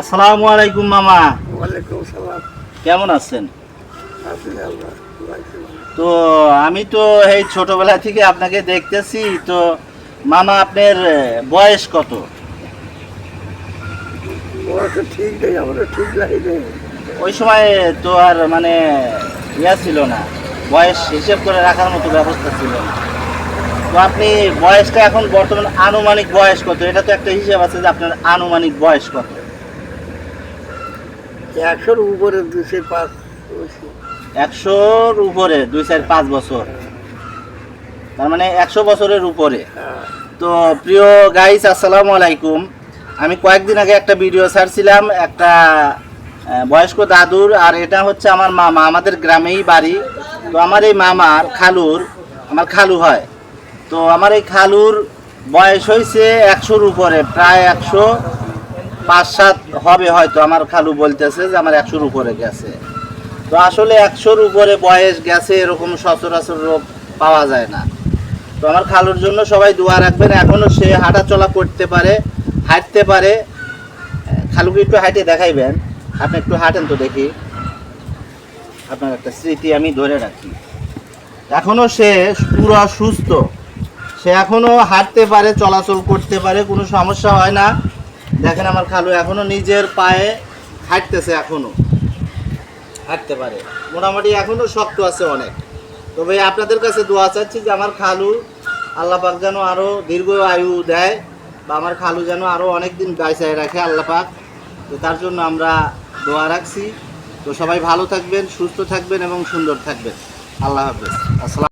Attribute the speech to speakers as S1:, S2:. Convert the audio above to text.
S1: আসসালামু আলাইকুম মামা।
S2: ওয়ালাইকুম সালাম
S1: কেমন আছেন? তো আমি তো এই ছোটবেলা থেকে আপনাকে দেখতেছি তো মামা আপনার বয়স কত?
S2: ঠিক নেই আমরা ঠিক লাগে
S1: ওই সময় তো আর মানে ইয়া ছিল না। বয়স হিসেব করে রাখার মতো ব্যবস্থা ছিল না। তো আপনি বয়সটা এখন বর্তমান আনুমানিক বয়স কত? এটা তো একটা হিসাব আছে যে আপনার আনুমানিক বয়স কত?
S2: একশোর উপরে দুশো পাঁচ
S1: একশোর উপরে দুই চার পাঁচ বছর। তার মানে একশো বছরের উপরে।
S2: হ্যাঁ,
S1: তো প্রিয় গাইস আসসালামু আলাইকুম। আমি কয়েকদিন আগে একটা ভিডিও ছাড়ছিলাম একটা বয়স্ক দাদুর আর এটা হচ্ছে আমার মামা আমাদের গ্রামেই বাড়ি। তো আমার এই মামার খালুর আমার খালু হয়। তো আমার এই খালুর বয়স হয়েছে একশোর উপরে প্রায় একশো। পাঁচ সাত হবে হয়তো, আমার খালু বলতেছে যে আমার একশোর উপরে গেছে। তো আসলে একশোর উপরে বয়স গেছে এরকম সচরাচর রোগ পাওয়া যায় না। তো আমার খালুর জন্য সবাই দোয়া রাখবেন এখনও সে হাঁটা চলা করতে পারে, হাঁটতে পারে। খালুকে একটু হাঁটে দেখাইবেন, আপনি একটু হাঁটেন তো দেখি। আপনার একটা স্মৃতি আমি ধরে রাখি। এখনও সে পুরো সুস্থ। সে এখনও হাঁটতে পারে, চলাচল করতে পারে, কোনো সমস্যা হয় না। দেখেন আমার খালু এখনও নিজের পায়ে হাঁটতেছে এখনও। হাঁটতে পারে। মোটামুটি এখনও শক্ত আছে অনেক। তবে আপনাদের কাছে দোয়া চাচ্ছি যে আমার খালু আল্লাহ পাক যেন আরও দীর্ঘ আয়ু দেয় বা আমার খালু যেন আরও অনেক দিন গাইসায় রাখে আল্লাহ পাক। তো তার জন্য আমরা দোয়া রাখছি। তো সবাই ভালো থাকবেন, সুস্থ থাকবেন এবং সুন্দর থাকবেন। আল্লাহ হাফেজ। আসসালাম।